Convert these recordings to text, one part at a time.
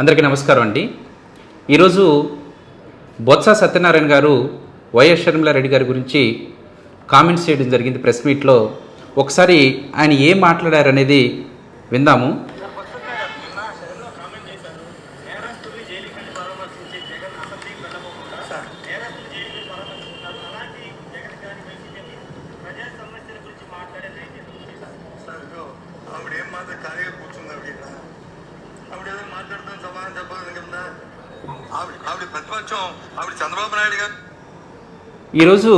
అందరికీ నమస్కారం అండి. ఈరోజు బొత్స సత్యనారాయణ గారు వైఎస్ షర్మిలారెడ్డి గారి గురించి కామెంట్స్ చేయడం జరిగింది ప్రెస్ మీట్లో. ఒకసారి ఆయన ఏం మాట్లాడారనేది విందాము. ఆవిడ ఏం మాత్రం ఖాళీగా కూర్చుంది ఆవిడ ఆవిడ ఏదో సమాధానం చెప్పాలని ఆవిడ ఆవిడ ప్రతిపక్షం ఆవిడ చంద్రబాబు నాయుడు గారు. ఈరోజు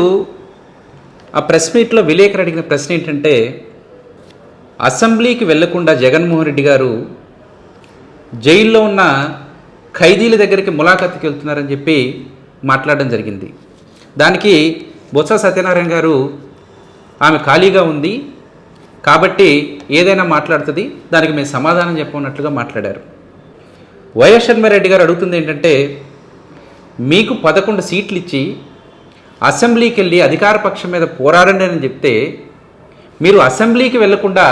ఆ ప్రెస్ మీట్లో విలేకరు అడిగిన ప్రశ్న ఏంటంటే అసెంబ్లీకి వెళ్ళకుండా జగన్మోహన్ రెడ్డి గారు జైల్లో ఉన్న ఖైదీల దగ్గరికి ములాఖాతుకి వెళ్తున్నారని చెప్పి మాట్లాడడం జరిగింది. దానికి బొత్స సత్యనారాయణ గారు ఆమె ఖాళీగా ఉంది కాబట్టి ఏదైనా మాట్లాడుతుంది దానికి మేము సమాధానం చెప్పన్నట్లుగా మాట్లాడారు. వైఎస్ రెడ్డి గారు అడుగుతుంది ఏంటంటే మీకు పదకొండు సీట్లు ఇచ్చి అసెంబ్లీకి వెళ్ళి అధికార పక్షం మీద పోరాడండి అని చెప్తే మీరు అసెంబ్లీకి వెళ్ళకుండా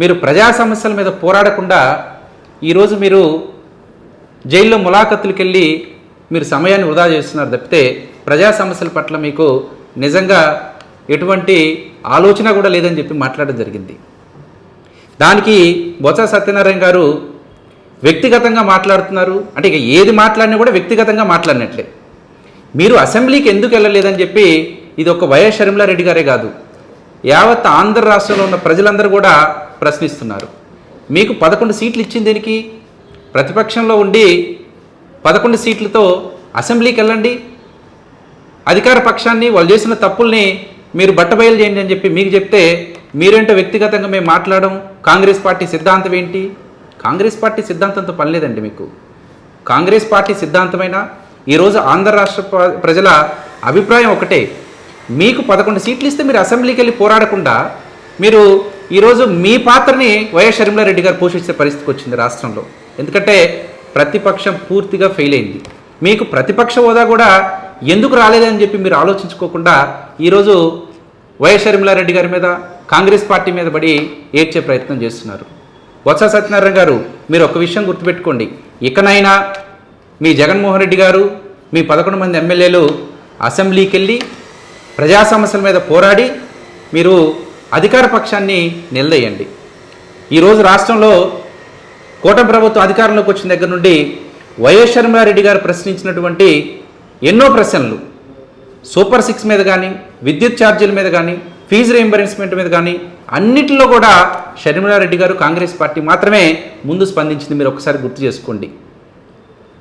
మీరు ప్రజా సమస్యల మీద పోరాడకుండా ఈరోజు మీరు జైల్లో ములాఖతులకు వెళ్ళి మీరు సమయాన్ని వృధా చేస్తున్నారు తప్పితే ప్రజా సమస్యల పట్ల మీకు నిజంగా ఎటువంటి ఆలోచన కూడా లేదని చెప్పి మాట్లాడడం జరిగింది. దానికి బొత్స సత్యనారాయణ గారు వ్యక్తిగతంగా మాట్లాడుతున్నారు. అంటే ఇక ఏది మాట్లాడినా కూడా వ్యక్తిగతంగా మాట్లాడినట్లే. మీరు అసెంబ్లీకి ఎందుకు వెళ్ళలేదని చెప్పి ఇది ఒక వైఎస్ షర్మిలారెడ్డి గారే కాదు. యావత్ ఆంధ్ర రాష్ట్రంలో ఉన్న ప్రజలందరూ కూడా ప్రశ్నిస్తున్నారు. మీకు పదకొండు సీట్లు ఇచ్చింది దీనికి? ప్రతిపక్షంలో ఉండి పదకొండు సీట్లతో అసెంబ్లీకి వెళ్ళండి. అధికార పక్షాన్ని వాళ్ళు చేసిన తప్పుల్ని మీరు బట్టబయలు చేయండి అని చెప్పి మీకు చెప్తే మీరేంటో వ్యక్తిగతంగా మేము మాట్లాడడం కాంగ్రెస్ పార్టీ సిద్ధాంతం ఏంటి? కాంగ్రెస్ పార్టీ సిద్ధాంతంతో పనిలేదండి మీకు. కాంగ్రెస్ పార్టీ సిద్ధాంతమైన ఈరోజు ఆంధ్ర రాష్ట్ర ప్ర- ప్రజల అభిప్రాయం ఒకటే. మీకు పదకొండు సీట్లు ఇస్తే మీరు అసెంబ్లీకి వెళ్ళి పోరాడకుండా మీరు ఈరోజు మీ పాత్రని వైఎస్ షర్మిలారెడ్డి గారు పోషించే పరిస్థితికి వచ్చింది రాష్ట్రంలో. ఎందుకంటే ప్రతిపక్షం పూర్తిగా ఫెయిల్ అయింది. మీకు ప్రతిపక్ష హోదా కూడా ఎందుకు రాలేదని చెప్పి మీరు ఆలోచించుకోకుండా ఈరోజు వైఎస్ షర్మిలారెడ్డి గారి మీద కాంగ్రెస్ పార్టీ మీద పడి ఏడ్చే ప్రయత్నం చేస్తున్నారు. బొత్స సత్యనారాయణ గారు మీరు ఒక విషయం గుర్తుపెట్టుకోండి. ఇకనైనా మీ జగన్మోహన్ రెడ్డి గారు మీ పదకొండు మంది ఎమ్మెల్యేలు అసెంబ్లీకి వెళ్ళి ప్రజా సమస్యల మీద పోరాడి మీరు అధికార పక్షాన్ని నిలదీయండి. ఈరోజు రాష్ట్రంలో కూటమి ప్రభుత్వం అధికారంలోకి వచ్చిన దగ్గర నుండి వైఎస్ షర్మిలారెడ్డి గారు ప్రశ్నించినటువంటి ఎన్నో ప్రశ్నలు సూపర్ సిక్స్ మీద కానీ విద్యుత్ ఛార్జీల మీద కానీ ఫీజు రీఎంబర్స్మెంట్ మీద కానీ అన్నిటిలో కూడా షర్మిలారెడ్డి గారు కాంగ్రెస్ పార్టీ మాత్రమే ముందు స్పందించింది. మీరు ఒకసారి గుర్తు చేసుకోండి.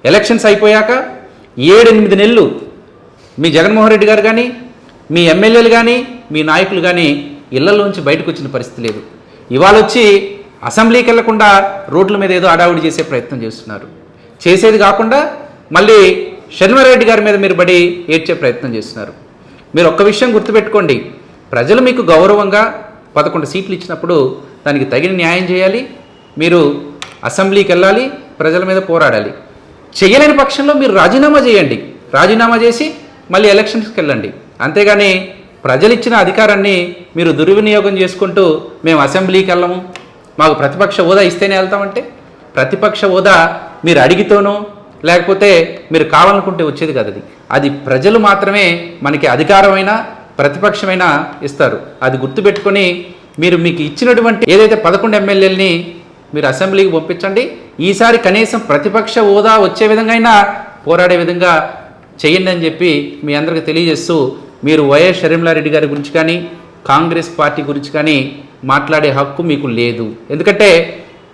ఎలక్షన్స్ అయిపోయాక ఏడెనిమిది నెలలు మీ జగన్మోహన్ రెడ్డి గారు కానీ మీ ఎమ్మెల్యేలు కానీ మీ నాయకులు కానీ ఇళ్ళలోంచి బయటకు వచ్చిన పరిస్థితి లేదు. ఇవాళ వచ్చి అసెంబ్లీకి వెళ్ళకుండా రోడ్ల మీద ఏదో అడావుడి చేసే ప్రయత్నం చేస్తున్నారు. చేసేది కాకుండా మళ్ళీ షర్మిలారెడ్డి గారి మీద మీరు బడి ఏడ్చే ప్రయత్నం చేస్తున్నారు. మీరు ఒక్క విషయం గుర్తుపెట్టుకోండి. ప్రజలు మీకు గౌరవంగా పదకొండు సీట్లు ఇచ్చినప్పుడు దానికి తగిన న్యాయం చేయాలి. మీరు అసెంబ్లీకి వెళ్ళాలి ప్రజల మీద పోరాడాలి. చేయలేని పక్షంలో మీరు రాజీనామా చేయండి. రాజీనామా చేసి మళ్ళీ ఎలక్షన్స్కి వెళ్ళండి. అంతేగాని ప్రజలు ఇచ్చిన అధికారాన్ని మీరు దుర్వినియోగం చేసుకుంటూ మేము అసెంబ్లీకి వెళ్ళము. మాకు ప్రతిపక్ష హోదా ఇస్తేనే వెళ్తామంటే ప్రతిపక్ష హోదా మీరు అడిగితేనో లేకపోతే మీరు కావాలనుకుంటే వచ్చేది కాదు అది. అది ప్రజలు మాత్రమే మనకి అధికారమైన ప్రతిపక్షమైన ఇస్తారు. అది గుర్తుపెట్టుకొని మీరు మీకు ఇచ్చినటువంటి ఏదైతే పదకొండు ఎమ్మెల్యేలని మీరు అసెంబ్లీకి పంపించండి. ఈసారి కనీసం ప్రతిపక్ష హోదా వచ్చే విధంగా అయినా పోరాడే విధంగా చేయండి అని చెప్పి మీ అందరికీ తెలియజేస్తూ మీరు వైఎస్ షర్మిలారెడ్డి గారి గురించి కానీ కాంగ్రెస్ పార్టీ గురించి కానీ మాట్లాడే హక్కు మీకు లేదు. ఎందుకంటే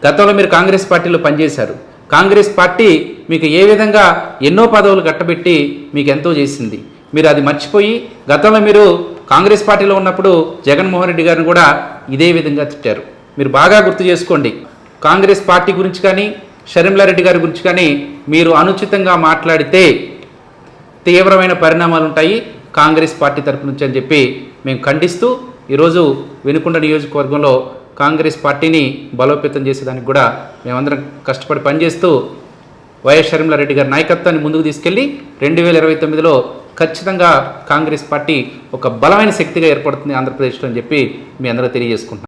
గతంలో మీరు కాంగ్రెస్ పార్టీలో పనిచేశారు. కాంగ్రెస్ పార్టీ మీకు ఏ విధంగా ఎన్నో పదవులు కట్టబెట్టి మీకు ఎంతో చేసింది. మీరు అది మర్చిపోయి గతంలో మీరు కాంగ్రెస్ పార్టీలో ఉన్నప్పుడు జగన్మోహన్ రెడ్డి గారిని కూడా ఇదే విధంగా తిట్టారు. మీరు బాగా గుర్తు చేసుకోండి. కాంగ్రెస్ పార్టీ గురించి కానీ షర్మిలారెడ్డి గారి గురించి కానీ మీరు అనుచితంగా మాట్లాడితే తీవ్రమైన పరిణామాలు ఉంటాయి కాంగ్రెస్ పార్టీ తరపు నుంచి అని చెప్పి మేము ఖండిస్తూ ఈరోజు వెనుకొండ నియోజకవర్గంలో కాంగ్రెస్ పార్టీని బలోపేతం చేసేదానికి కూడా మేమందరం కష్టపడి పనిచేస్తూ వైఎస్ షర్మిలారెడ్డి గారి నాయకత్వాన్ని ముందుకు తీసుకెళ్ళి రెండు వేల ఇరవై తొమ్మిదిలో ఖచ్చితంగా కాంగ్రెస్ పార్టీ ఒక బలమైన శక్తిగా ఏర్పడుతుంది ఆంధ్రప్రదేశ్లో అని చెప్పి మీ అందరూ తెలియజేసుకుంటున్నాను.